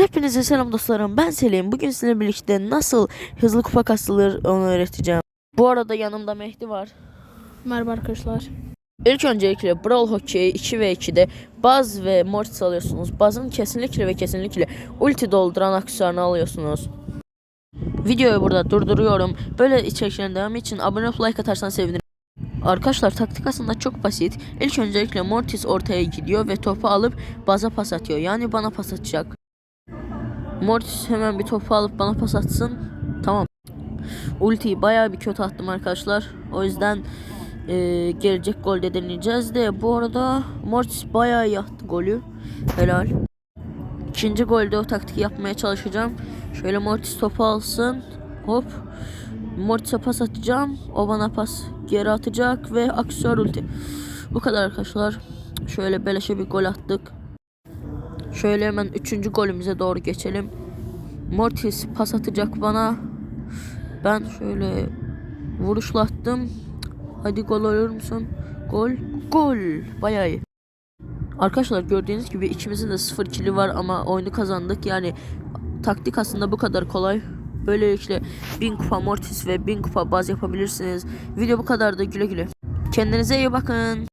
Hepinize selam dostlarım. Ben Selim. Bugün sizinle birlikte nasıl hızlı kupa kasılır onu öğreteceğim. Bu arada yanımda Mehdi var. Merhaba arkadaşlar. İlk öncelikle Brawl Hockey 2 ve 2'de Buzz ve Mortis alıyorsunuz. Buzz'ın kesinlikle ve kesinlikle ulti dolduran aksesuarını alıyorsunuz. Videoyu burada durduruyorum. Böyle içeriklerin devamı için abone olup like atarsan sevinirim. Arkadaşlar taktik aslında çok basit. İlk öncelikle Mortis ortaya gidiyor ve topu alıp Buzz'a pas atıyor. Yani bana pas atacak. Mortis hemen bir topu alıp bana pas atsın. Tamam. Ultiyi bayağı bir kötü attım arkadaşlar. O yüzden eee, gelecek golde deneyeceğiz de bu arada Mortis bayağı iyi attı golü. Helal. İkinci golde o taktiği yapmaya çalışacağım. Şöyle Mortis topu alsın. Hop. Mortis'e pas atacağım. O bana pas geri atacak ve aksiyör ulti. Bu kadar arkadaşlar. Şöyle beleşe bir gol attık. Şöyle hemen üçüncü golümüze doğru geçelim. Mortis pas atacak bana. Ben şöyle vuruşlattım. Hadi gol olur musun? Gol. Gol. Bayağı iyi. Arkadaşlar gördüğünüz gibi ikimizin de 0 kili var ama oyunu kazandık. Yani taktik aslında bu kadar kolay. Böylelikle 1000 kupa Mortis ve 1000 kupa baz yapabilirsiniz. Video bu kadar da güle güle. Kendinize iyi bakın.